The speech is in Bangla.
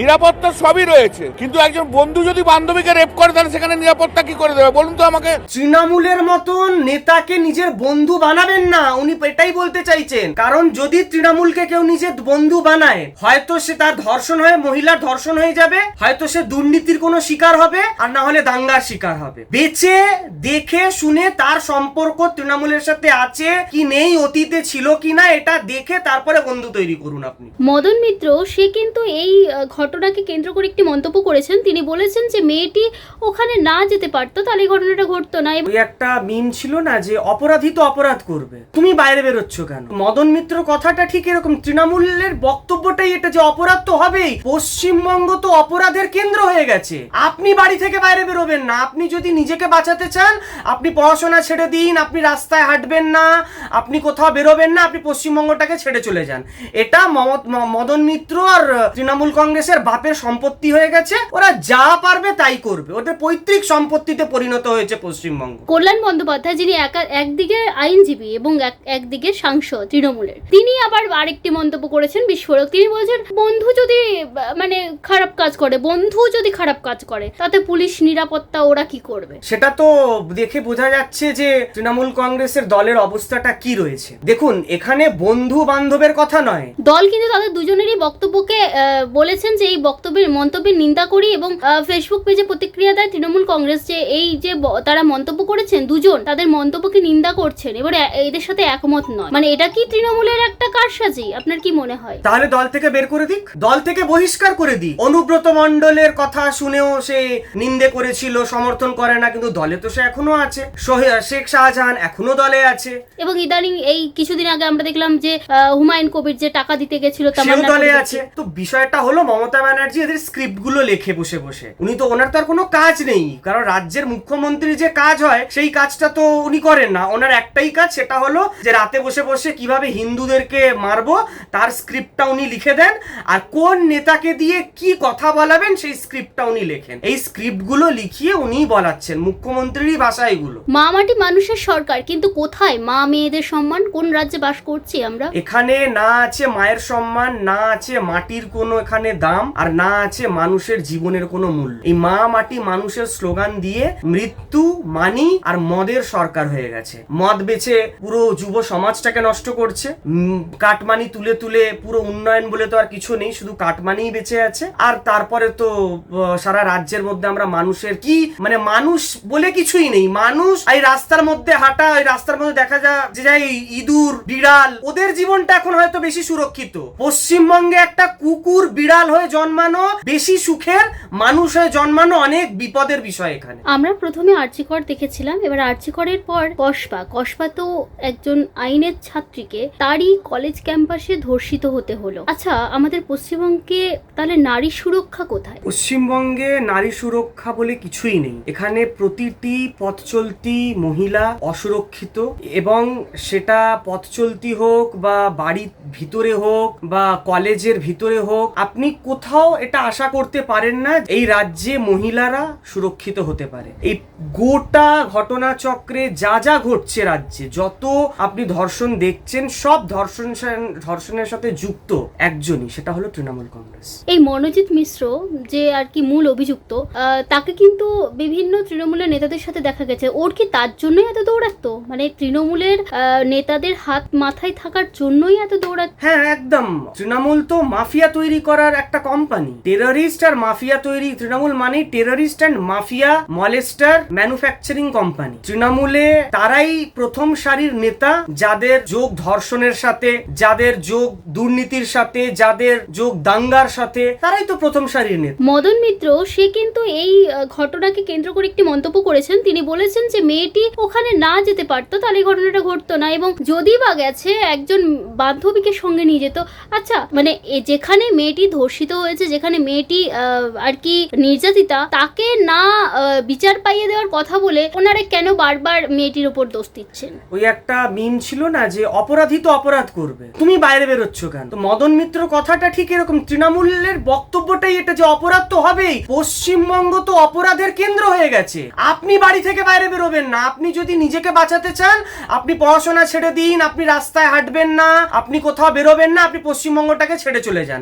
নিরাপত্তা সবই রয়েছে। কিন্তু একজন বন্ধু যদি বান্ধবীকে রেপ করে তাহলে সেখানে নিরাপত্তা কি করে দেবে? বলুন তো আমাকে। তৃণমূলের মতন নেতাকে নিজের বন্ধু বানাবেন না উনি এটাই বলতে চাইছেন। কারণ যদি তৃণমূলকে কেউ নিজের বন্ধু বানায় হয়তো সে তার ধর্ষণ হয়ে মহিলার ধর্ষণ হয়ে যাবে হয়তো সে দুর্নীতির কোনো শিকার হবে আর না হলে দাঙ্গার শিকার হবে। বেঁচে দেখে শুনে তার সম্পর্ক তৃণমূলের সাথে আছে কি নেই অতীতে ছিল কি না এটা দেখে তারপরে বন্ধু তৈরি করুন আপনি। মদন মিত্র সে কিন্তু এই ঘটনাকে কেন্দ্র করে একটি মন্তব্য করেছেন। তিনি বলেছেন যে মেয়েটি ওখানে না যেতে পারতো, তাহলে ঘটনাটা ঘটতো না। এবং একটা মিম ছিল না যে অপরাধী তো অপরাধ করবে। তুমি বাইরে বেরোচ্ছ কেন? মদন মিত্র কথাটা ঠিক এরকম, তৃণমূলের বক্তব্যটাই এটা যে অপরাধ তো হবেই। পশ্চিমবঙ্গ তো অপরাধের কেন্দ্র হয়ে গেছে। আপনি বাড়ি থেকে বাইরে বেরোবেন না। আপনি যদি নিজেকে বাঁচাতে চান, আপনি পড়াশোনা ছেড়ে দিন, আপনি রাস্তায় হাঁটবেন না, আপনি কোথাও বেরোবেন না, আপনি পশ্চিমবঙ্গটাকে ছেড়ে চলে যান। এটা মদন মিত্র আর তৃণমূল কংগ্রেসের বাপের সম্পত্তি হয়ে গেছে ওরা যা পারবে তাই করবে। ওদের পৈতৃক সম্পত্তিতে পরিণত হয়েছে পশ্চিমবঙ্গ। কল্যাণ বন্দ্যোপাধ্যায় যিনি একদিকে আইনজীবী এবং একদিকে সাংসদ তৃণমূলের তিনি আবার আরেকটি মন্তব্য করেছেন বিস্ফোরক। তিনি বলছেন বন্ধু যদি মানে খারাপ কাজ করে বন্ধু যদি খারাপ কাজ করে তাতে পুলিশ নিরাপত্তা ওরা কি করবে? সেটা তো দেখে বোঝা যাচ্ছে যে তৃণমূল কংগ্রেসের দলের অবস্থাটা কি রয়েছে। দেখুন এখানে বন্ধু বান্ধবের কথা নয়। দল কিন্তু তাদের দুজনেরই বক্তব্যকে বলেছেন যে এই বক্তব্যের মন্তব্যের নিন্দা করি এবং ফেসবুক পেজে প্রতিক্রিয়া দেয় তৃণমূল কংগ্রেস যে এই যে তারা মন্তব্য করেছেন দুজন তাদের মন্তব্যকে নিন্দা করছেন। এবার এদের সাথে একমত নয়। মানে এটা কি তৃণমূলের একটা কারসাজি? আপনার কি মনে হয়? তাহলে দল থেকে বের করে দিক। দল থেকে বহিষ্কার করে দিক। অনুব্রত মণ্ডলের কথা শুনেও সে নিন্দে করেছিল সমর্থন করে না কিন্তু দলে তো সে এখনও আছে। শেখ শাহজাহান এখনও দলে আছে। এবং ইদানিং এই কিছুদিন আগে আমরা দেখলাম যে হুমায়ুন কবির যে টাকা দিতে গেছিল তামান্না দলে আছে। তো বিষয়টা হলো মমতা ব্যানার্জি এদের স্ক্রিপ্টগুলো লেখে বসে বসে। উনি তো ওনার তো আর কোনো কাজ নেই কারণ রাজ্যের মুখ্যমন্ত্রী যে কাজ হয় সেই কাজটা তো উনি করেন না। ওনার একটাই কাজ সেটা হলো যে রাতে বসে বসে কীভাবে হিন্দুদেরকে মারবো তার স্ক্রিপ্টটা উনি লিখে দেন আর কোন নেতাকে দিয়ে কি কথা বলাবেন সেই স্ক্রিপ্টটা উনি লেখেন। এই স্ক্রিপ্টগুলো লিখিয়ে উনিই বলাচ্ছেন মুখ্যমন্ত্রীরই ভাষা এগুলো। মা মাটি মানুষের সরকার কিন্তু কোথায়? মা মেয়েদের সম্মান? কোন রাজ্যে বাস করছি আমরা? এখানে না আছে মায়ের সম্মান না আছে মাটির কোনো এখানে দাম। আর না আছে মানুষের জীবনের কোনো মূল্য। এই মা মাটি মানুষের স্লোগান দিয়ে মৃত্যু, মানি আর মদের সরকার হয়ে গেছে। মদ বেচে পুরো যুব সমাজটাকে নষ্ট করছে। কাটমানি তুলে তুলে পুরো উন্নয়ন বলে তো আর কিছু নেই, শুধু কাটমানিই বেঁচে আছে। আর তারপরে তো সারা রাজ্যের মধ্যে আমরা মানুষের কি মানে মানুষ বলে কিছুই নেই। মানুষ এই রাস্তার মধ্যে হাঁটা ওই রাস্তার মধ্যে দেখা যা- যে যাই ইঁদুর, বিড়াল, ওদের জীবনটা এখন হয়তো বেশি সুরক্ষিত। পশ্চিমবঙ্গে একটা কুকুর, বিড়াল হয়ে জন্মানো বেশি সুখের মানুষ হয়ে জন্মানো অনেক বিপদের বিষয় এখানে। আমরা প্রথমে আর্চিকর দেখেছিলাম এবার আর্চিকরের পর কসবা। কসবা তো একজন আইনের ছাত্রীকে তারই কলেজ ক্যাম্পাসে ধর্ষিত হতে হলো। আচ্ছা আমাদের পশ্চিমবঙ্গে তাহলে নারী সুরক্ষা কোথায়? পশ্চিমবঙ্গে নারী সুরক্ষা বলে কিছুই নেই। এখানে প্রতিটি পথ চলতি মহিলা অসুরক্ষিত এবং সেটা পথ চলতি হোক বা বাড়ির ভিতরে হোক বা কলেজের ভিতরে হোক আপনি কোথাও এটা আশা করতে পারেন না এই রাজ্যে মহিলারা সুরক্ষিত হতে পারে। এই গোটা ঘটনা চক্রে যা যা ঘটছে রাজ্যে যত আপনি ধর্ষণ দেখছেন সব ধর্ষণ ধর্ষণের সাথে যুক্ত একজনই সেটা হলো তৃণমূল কংগ্রেস। এই মনোজিৎ মিশ্র যে আর কি মূল অভিযুক্ত আহ, তাকে কিন্তু বিভিন্ন তৃণমূলের নেতাদের সাথে দেখা গেছে। ওর কি তার জন্যই এত দৌড়াতো? মানে তৃণমূলের নেতাদের হাত মাথায় থাকার জন্যই এত দৌড়াত হ্যাঁ একদম। তৃণমূল তো মাফিয়া তৈরি করার একটা কোম্পানি টেররিস্ট আর মাফিয়া তৈরি তৃণমূল মানে terrorist and mafia molester manufacturing company তৃণমূলে তারাই প্রথম সারির নেতা, যাদের যোগ ধর্ষণের সাথে, যাদের যোগ দুর্নীতির সাথে, যাদের যোগ দাঙ্গার সাথে, তারাই তো প্রথম সারির নেতা। মদন মিত্র, সে কিন্তু এই ঘটনাকে কেন্দ্র করে একটি মন্তব্য করেছেন। তিনি বলেছেন যে মেয়েটি ওখানে না যেতে পারতো, তাহলে এই ঘটনাটা ঘটতো না। এবং যদি বা গেছে, একজন বান্ধবীকে সঙ্গে নিয়ে যেত। আচ্ছা মানে যেখানে মেয়েটি ধর্ষিত হয়েছে যেখানে মেয়েটি আর কি নির্যাতিতা, তাকে না বিচার পাইয়ে দেওয়ার কথা বলে ওনারা কেন বারবার মেয়েটির উপর দোষ দিচ্ছেন? ওই একটা মিম ছিল না যে অপরাধী তো অপরাধ করবে। তুমি বাইরে বেরোচ্ছ কেন? তো মদন মিত্র কথাটা ঠিক এরকম, তৃণমূলের বক্তব্যটাই এটা যে অপরাধ তো হবেই, পশ্চিমবঙ্গ তো অপরাধের কেন্দ্র হয়ে গেছে। আপনি বাড়ি থেকে বাইরে বেরোবেন না। আপনি যদি নিজেকে বাঁচাতে চান, আপনি পড়াশোনা ছেড়ে দিন, আপনি রাস্তায় হাঁটবেন না, আপনি কোথাও বেরোবেন না, আপনি পশ্চিমবঙ্গটাকে ছেড়ে চলে যান।